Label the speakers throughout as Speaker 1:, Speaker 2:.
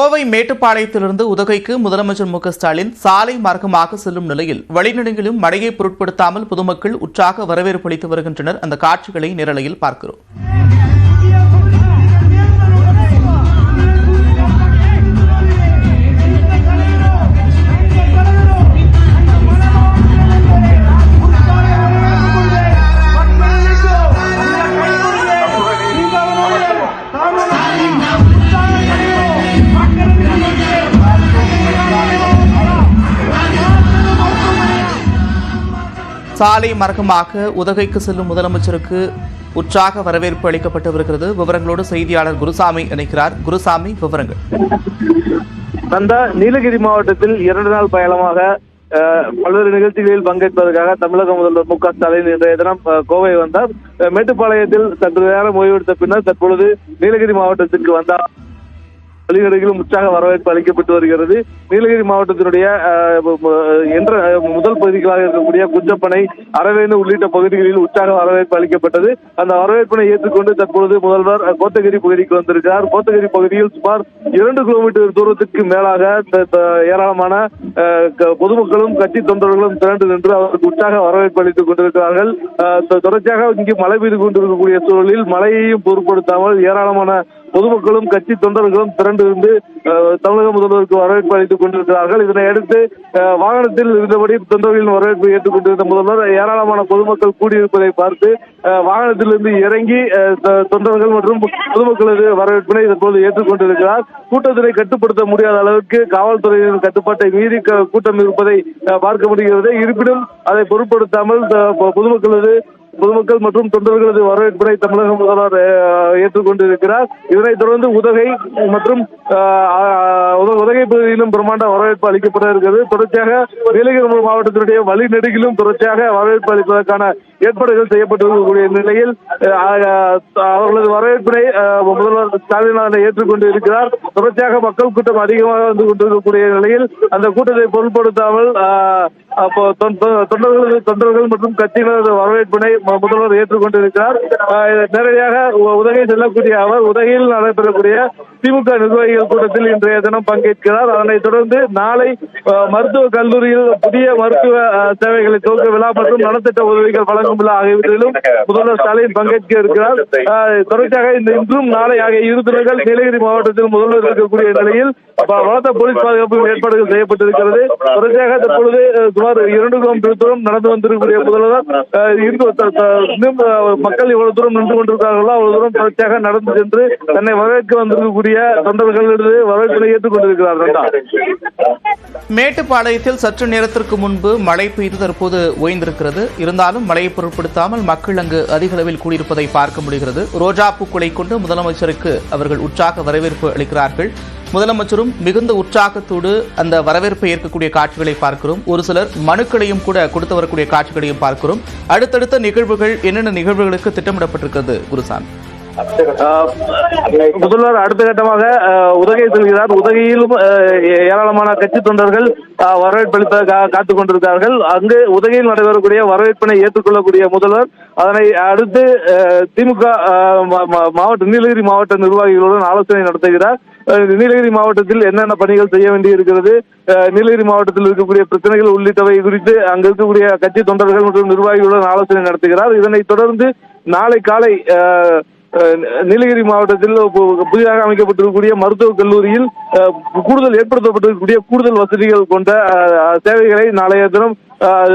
Speaker 1: கோவை மேட்டுப்பாளையத்திலிருந்து உதகைக்கு முதலமைச்சர் மு ஸ்டாலின் சாலை மார்க்கமாக செல்லும் நிலையில் வழிநெடுங்கிலும் மழையை பொருட்படுத்தாமல் பொதுமக்கள் உற்சாக வரவேற்பு அளித்து வருகின்றனர். அந்த காட்சிகளை நிரலையில் பார்க்கிறோம். சாலை மார்க்கமாக உதகைக்கு செல்லும் முதலமைச்சருக்கு உற்சாக வரவேற்பு அளிக்கப்பட்டு வருகிறது விவரங்களோடு செய்தியாளர் குருசாமி இணைக்கிறார். குருசாமி விவரங்கள்.
Speaker 2: அந்த நீலகிரி மாவட்டத்தில் இரண்டு நாள் பயணமாக அஹ், பல்வேறு நிகழ்ச்சிகளில் பங்கேற்பதற்காக தமிழக முதல்வர் மு க ஸ்டாலின் இன்றைய தினம் கோவை வந்தார். மேட்டுப்பாளையத்தில் சற்று நேரம் ஓய்வெடுத்த பின்னர் தற்பொழுது நீலகிரி மாவட்டத்திற்கு வந்தார். வெளிநாடுகளும் உற்சாக வரவேற்பு அளிக்கப்பட்டு வருகிறது. நீலகிரி மாவட்டத்தினுடைய என்ற முதல் பகுதிகளாக இருக்கக்கூடிய குஞ்சப்பனை அரவேணு உள்ளிட்ட பகுதிகளில் உற்சாக வரவேற்பு அளிக்கப்பட்டது. அந்த வரவேற்பினை ஏற்றுக்கொண்டு தற்பொழுது முதல்வர் கோத்தகிரி பகுதிக்கு வந்திருக்கிறார். கோத்தகிரி பகுதியில் சுமார் இரண்டு கிலோமீட்டர் தூரத்துக்கு மேலாக த- ஏராளமான க- பொதுமக்களும் கட்சி தொண்டர்களும் திரண்டு நின்று அவருக்கு உற்சாக வரவேற்பு அளித்துக் கொண்டிருக்கிறார்கள். அஹ், தொடர்ச்சியாக இங்கு மழை பெய்து கொண்டிருக்கக்கூடிய சூழலில் மழையையும் பொருட்படுத்தாமல் ஏராளமான பொதுமக்களும் கட்சி தொண்டர்களும் திரண்டிருந்து அஹ், தமிழக முதல்வருக்கு வரவேற்பு அளித்துக் கொண்டிருக்கிறார்கள். இதனை அடுத்து வாகனத்தில் இருந்தபடி தொண்டர்களின் வரவேற்பை ஏற்றுக்கொண்டிருந்த முதல்வர் ஏராளமான பொதுமக்கள் கூடியிருப்பதை பார்த்து வாகனத்திலிருந்து இறங்கி அஹ், தொண்டர்கள் மற்றும் பொதுமக்களது வரவேற்பினை தற்போது ஏற்றுக்கொண்டிருக்கிறார். கூட்டத்தினை கட்டுப்படுத்த முடியாத அளவுக்கு காவல்துறையின் கட்டுப்பாட்டை மீறி கூட்டம் இருப்பதை பார்க்க முடிகிறது. இருப்பினும் அதை பொருட்படுத்தாமல் பொதுமக்களது பொதுமக்கள் மற்றும் தொண்டர்களது வரவேற்பினை தமிழக முதல்வர் ஏற்றுக்கொண்டிருக்கிறார். இதனைத் தொடர்ந்து உதகை மற்றும் உதகை பகுதியிலும் பிரம்மாண்ட வரவேற்பு அளிக்கப்பட இருக்கிறது. தொடர்ச்சியாக நீலகிரி மாவட்டத்தினுடைய வழிநெடுகிலும் தொடர்ச்சியாக வரவேற்பு அளிப்பதற்கான ஏற்பாடுகள் செய்யப்பட்டிருக்கக்கூடிய நிலையில் அவர்களது வரவேற்பினை முதல்வர் ஸ்டாலின் அதனை ஏற்றுக்கொண்டு இருக்கிறார் தொடர்ச்சியாக மக்கள் கூட்டம் அதிகமாக வந்து கொண்டிருக்கக்கூடிய நிலையில் அந்த கூட்டத்தை பொருட்படுத்தாமல் தொண்டர்களது தொண்டர்கள் மற்றும் கட்சியினரது வரவேற்பினை முதல்வர் ஏற்றுக்கொண்டிருக்கிறார். நேரடியாக உதகை செல்லக்கூடிய அவர் உதகையில் நடைபெறக்கூடிய திமுக நிர்வாகிகள் கூட்டத்தில் இன்றைய தினம் பங்கேற்கிறார். அதனைத் தொடர்ந்து நாளை மருத்துவ மருத்துவக் கல்லூரியில் புதிய மருத்துவ சேவைகளை துவக்க விழா மற்றும் நலத்திட்ட உதவிகள் வழங்க விழா ஆகியவற்றிலும் முதல்வர் ஸ்டாலின் பங்கேற்க இருக்கிறார். தொடர்ச்சியாக இந்த இன்றும் நாளை ஆகிய இரு தினங்கள் நீலகிரி மாவட்டத்தில் முதல்வர் இருக்கக்கூடிய நிலையில் பலத்த போலீஸ் பாதுகாப்பு ஏற்பாடுகள் செய்யப்பட்டிருக்கிறது. தொடர்ச்சியாக தற்பொழுது சுமார் இரண்டு கிலோமீட்டர் தூரம் நடந்து வந்திருக்கக்கூடிய முதல்வர் இருந்து இன்னும் மக்கள் இவ்வளவு தூரம் நின்று கொண்டிருக்கிறார்களோ அவ்வளவு தூரம் தொடர்ச்சியாக நடந்து சென்று தன்னை வரவேற்க வந்திருக்கக்கூடிய தொண்டர்களது வரவேற்பை ஏற்றுக்கொண்டிருக்கிறார்கள்
Speaker 1: மேட்டுப்பாளையத்தில் சற்று நேரத்திற்கு முன்பு மழை பெய்து தற்போது ஓய்ந்திருக்கிறது. இருந்தாலும் மழையை பொருட்படுத்தாமல் மக்கள் அங்கு அதிக அளவில் கூடியிருப்பதை பார்க்க முடிகிறது. ரோஜா பூக்களை கொண்டு முதலமைச்சருக்கு அவர்கள் உற்சாக வரவேற்பு அளிக்கிறார்கள். முதலமைச்சரும் மிகுந்த உற்சாகத்தோடு அந்த வரவேற்பை ஏற்கக்கூடிய காட்சிகளை பார்க்கிறோம். ஒரு சிலர் மனுக்களையும் கூட கொடுத்து வரக்கூடிய காட்சிகளையும் பார்க்கிறோம். அடுத்தடுத்த நிகழ்வுகள் என்னென்ன நிகழ்வுகளுக்கு திட்டமிடப்பட்டிருக்கிறது குருசாமி?
Speaker 2: முதல்வர் அடுத்த கட்டமாக உதகை செல்கிறார். உதகையிலும் ஏராளமான கட்சி தொண்டர்கள் ஆஹ், காத்துக் கொண்டிருக்கிறார்கள். அங்கு உதகையில் நடைபெறக்கூடிய வரவேற்பினை ஏற்றுக்கொள்ளக்கூடிய முதல்வர் அதனை அடுத்து திமுக ஆஹ், மாவட்ட நீலகிரி மாவட்ட நிர்வாகிகளுடன் ஆலோசனை நடத்துகிறார். நீலகிரி மாவட்டத்தில் என்னென்ன பணிகள் செய்ய வேண்டி இருக்கிறது? நீலகிரி மாவட்டத்தில் இருக்கக்கூடிய பிரச்சனைகள் உள்ளிட்டவை குறித்து அங்கு இருக்கக்கூடிய கட்சி தொண்டர்கள் மற்றும் நிர்வாகிகளுடன் ஆலோசனை நடத்துகிறார். இதனைத் தொடர்ந்து நாளை காலை ஆஹ், நீலகிரி மாவட்டத்தில் புதிதாக அமைக்கப்பட்டிருக்கக்கூடிய மருத்துவக் கல்லூரியில் கூடுதல் ஏற்படுத்தப்பட்டிருக்கக்கூடிய கூடுதல் வசதிகள் கொண்ட சேவைகளை நாளைய தினம்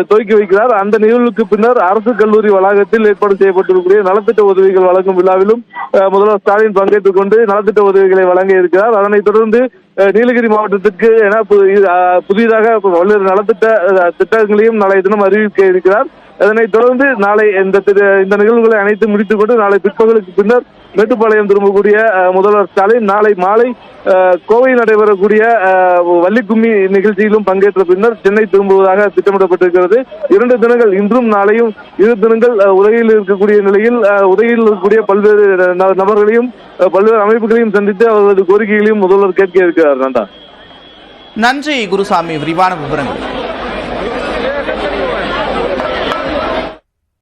Speaker 2: துவக்கி வைக்கிறார். அந்த நிகழ்வுக்கு பின்னர் அரசு கல்லூரி வளாகத்தில் ஏற்பாடு செய்யப்பட்டிருக்கக்கூடிய நலத்திட்ட உதவிகள் வழங்கும் விழாவிலும் முதல்வர் ஸ்டாலின் பங்கேற்றுக் கொண்டு நலத்திட்ட உதவிகளை வழங்க இருக்கிறார். அதனைத் தொடர்ந்து நீலகிரி மாவட்டத்திற்கு என பு- புதிதாக பல்வேறு நலத்திட்ட திட்டங்களையும் நாளைய தினம் அறிவிக்க இருக்கிறார். அதனைத் தொடர்ந்து நாளை இந்த திரு- இந்த நிகழ்வுகளை அனைத்து முடித்துக் கொண்டு நாளை பிற்பகலுக்கு பின்னர் மேட்டுப்பாளையம் திரும்பக்கூடிய முதல்வர் ஸ்டாலின் நாளை மாலை அஹ், கோவை நடைபெறக்கூடிய வள்ளிக்கும்மி நிகழ்ச்சியிலும் பங்கேற்ற பின்னர் சென்னை திரும்புவதாக திட்டமிடப்பட்டிருக்கிறது. இரண்டு தினங்கள் இன்றும் நாளையும் இரு தினங்கள் அஹ், உதகையில் இருக்கக்கூடிய நிலையில் உதகையில் இருக்கக்கூடிய பல்வேறு ந- நபர்களையும் பல்வேறு அமைப்புகளையும் சந்தித்து அவர்களது கோரிக்கைகளையும் முதல்வர் கேட்க இருக்கிறார். நந்தா
Speaker 1: நன்றி குருசாமி. விரிவான விவரங்கள்.